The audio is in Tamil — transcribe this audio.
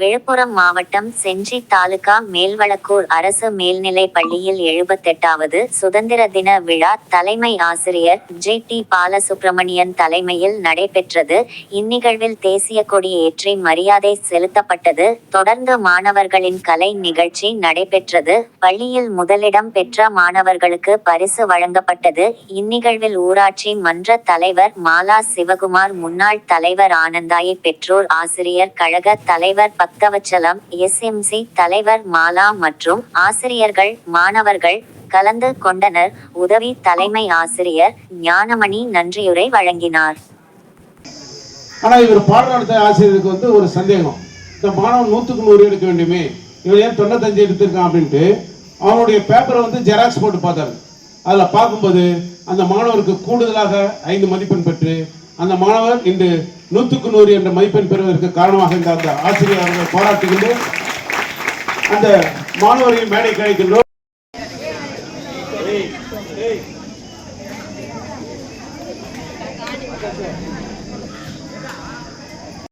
விழுப்புரம் மாவட்டம் செஞ்சி தாலுகா மேல்வளக்கூர் அரசு மேல்நிலை பள்ளியில் எழுபத்தெட்டாவது சுதந்திர தின விழா தலைமை ஆசிரியர் ஜே டி பாலசுப்ரமணியன் தலைமையில் நடைபெற்றது. இந்நிகழ்வில் தேசிய கொடி ஏற்றி மரியாதை செலுத்தப்பட்டது. தொடர்ந்து மாணவர்களின் கலை நிகழ்ச்சி நடைபெற்றது. பள்ளியில் முதலிடம் பெற்ற மாணவர்களுக்கு பரிசு வழங்கப்பட்டது. இந்நிகழ்வில் ஊராட்சி மன்ற தலைவர் மாலா சிவகுமார் முன்னாள் தலைவர் ஆனந்தாயி பெற்றோர் ஆசிரியர் கழக தலைவர் பக்தவச்சலம் எஸ்எம்சி தலைவர் மாலா மற்றும் ஆசிரியர்கள் மாணவர்கள் கலந்து கொண்டனர். உதவி தலைமை ஆசிரியர் ஞானமணி நன்றியுரை வழங்கினார். ஆனா இவர் பாடம் நடத்த ஆசிரியருக்கு வந்து ஒரு சந்தேகம். இந்த மாணவன் நூற்றுக்கு நூறு எடுக்க வேண்டுமே? இவர் ஏன் தொண்ணூத்தஞ்சு எடுத்திருக்கான் அப்படின்ட்டு அவனுடைய பேப்பரை வந்து ஜெராக்ஸ் போட்டு பார்த்தாரு. அதில் பார்க்கும்போது அந்த மாணவருக்கு கூடுதலாக ஐந்து மதிப்பெண் பெற்று அந்த மாணவர் இன்று நூற்றுக்கு நூறு என்ற மதிப்பெண் பெறுவதற்கு காரணமாக இருந்த அந்த ஆசிரியர் அவர்கள் பாராட்டுகின்ற அந்த மாணவரின் மேடை கிடைக்கின்றோம்